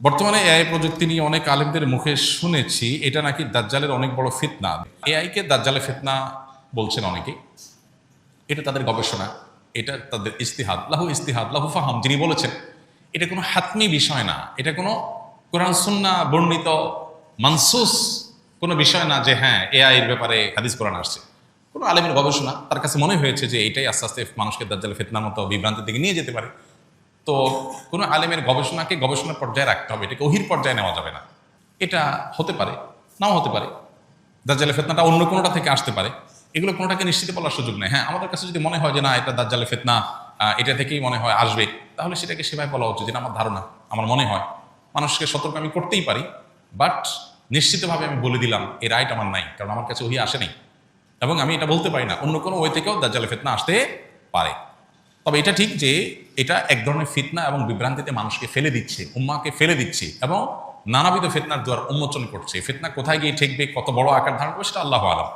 বর্তমানে এআই প্রযুক্তি নিয়ে অনেক আলেমদের মুখে শুনেছি, এটা নাকি দাজ্জালের অনেক বড় ফিতনা। এআইকে দাজ্জালের ফিতনা বলছেন অনেকে এটা তাদের গবেষণা, এটা তাদের ইস্তিহাদ। লাহু ইস্তিহাদ, লাহু ফাহাম, যিনি বলেছেন, এটা কোনো হাতমি বিষয় না, এটা কোনো কোরআন সুন্না বর্ণিত মানসুস কোনো বিষয় না যে হ্যাঁ এআই এর ব্যাপারে হাদিস কোরআন আসছে। কোনো আলেমের গবেষণা, তার কাছে মনে হয়েছে যে এটাই আস্তে আস্তে মানুষকে দাজ্জালের ফিতনার মতো বিভ্রান্তির দিকে নিয়ে যেতে পারে। তো কোনো আলেমের গবেষণাকে গবেষণার পর্যায়ে রাখতে হবে। এটাকে ওহির পর্যায়ে নেওয়া যাবে না। এটা হতে পারে, নাও হতে পারে। দাজ্জালের ফেতনাটা অন্য কোনোটা থেকে আসতে পারে। এগুলো কোনোটাকে নিশ্চিত বলার সুযোগ নেই। হ্যাঁ আমাদের কাছে যদি মনে হয় যে না, এটা দাজ্জালের ফেতনা এটা থেকেই মনে হয় আসবে, তাহলে সেটাকে সেভাবে বলা উচিত যেটা আমার ধারণা, আমার মনে হয়। মানুষকে সতর্ক আমি করতেই পারি, বাট নিশ্চিতভাবে আমি বলে দিলাম, এই রাইট আমার নাই, কারণ আমার কাছে ওহি আসে এবং আমি এটা বলতে পারি না, অন্য কোনো ওয়ে থেকেও দাজ্জালের ফেতনা আসতে পারে। তবে এটা ঠিক যে এটা এক ধরনের ফিতনা এবং বিভ্রান্তিতে মানুষকে ফেলে দিচ্ছে, উম্মাকে ফেলে দিচ্ছে এবং নানাবিধ ফিতনার দ্বার উন্মোচন করছে। ফেতনা কোথায় গিয়ে ঠেকবে, কত বড় আকার ধারণ করবে সেটা আল্লাহ আলম।